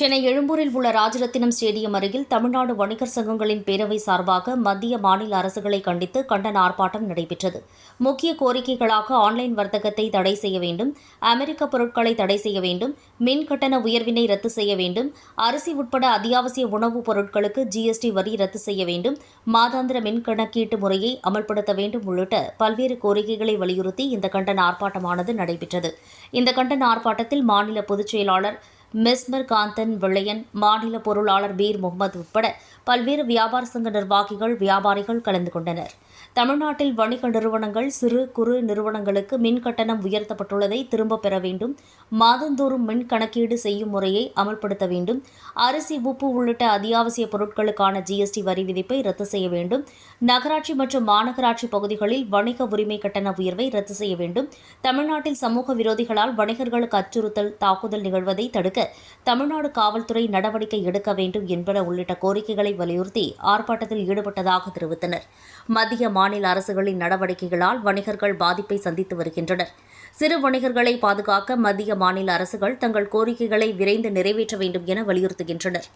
சென்னை எழும்பூரில் உள்ள ராஜரத்தினம் ஸ்டேடியம் அருகில் தமிழ்நாடு வணிகர் சங்கங்களின் பேரவை சார்பாக மத்திய மாநில அரசுகளை கண்டித்து கண்டன ஆர்ப்பாட்டம் நடைபெற்றது. முக்கிய கோரிக்கைகளாக ஆன்லைன் வர்த்தகத்தை தடை செய்ய வேண்டும் அமெரிக்க பொருட்களை தடை செய்ய வேண்டும் மின் கட்டண உயர்வினை ரத்து செய்ய வேண்டும் அரிசி உட்பட அத்தியாவசிய உணவுப் பொருட்களுக்கு ஜிஎஸ்டி வரி ரத்து செய்ய வேண்டும் மாதாந்திர மின் கணக்கீட்டு முறையை அமல்படுத்த வேண்டும் உள்ளிட்ட பல்வேறு கோரிக்கைகளை வலியுறுத்தி இந்த கண்டன ஆர்ப்பாட்டமானது நடைபெற்றது. இந்த கண்டன ஆர்ப்பாட்டத்தில் மாநில பொதுச் செயலாளர் மிஸ்மர் காந்தன் வெள்ளையன் மாநில பொருளாளர் பீர் முகமது உட்பட பல்வேறு வியாபார சங்க நிர்வாகிகள் வியாபாரிகள் கலந்து கொண்டனர். தமிழ்நாட்டில் வணிக நிறுவனங்கள் சிறு குறு நிறுவனங்களுக்கு மின் கட்டணம் உயர்த்தப்பட்டுள்ளதை திரும்பப் பெற வேண்டும். மாதந்தோறும் மின் கணக்கீடு செய்யும் முறையை அமல்படுத்த வேண்டும். அரிசி உப்பு உள்ளிட்ட அத்தியாவசிய பொருட்களுக்கான ஜிஎஸ்டி வரி விதிப்பை ரத்து செய்ய வேண்டும். நகராட்சி மற்றும் மாநகராட்சி பகுதிகளில் வணிக உரிமை கட்டண உயர்வை ரத்து செய்ய வேண்டும். தமிழ்நாட்டில் சமூக விரோதிகளால் வணிகர்களுக்கு அச்சுறுத்தல் தாக்குதல் நிகழ்வதை தடுக்க தடுக்க தமிழ்நாடு காவல்துறை நடவடிக்கை எடுக்க வேண்டும் என்பன உள்ளிட்ட கோரிக்கைகளை வலியுறுத்தி ஆர்ப்பாட்டத்தில் ஈடுபட்டதாக தெரிவித்தனர். மத்திய மாநில அரசுகளின் நடவடிக்கைகளால் வணிகர்கள் பாதிப்பை சந்தித்து வருகின்றனர். சிறு வணிகர்களை பாதுகாக்க மத்திய மாநில அரசுகள் தங்கள் கோரிக்கைகளை விரைந்து நிறைவேற்ற வேண்டும் என வலியுறுத்துகின்றனர்.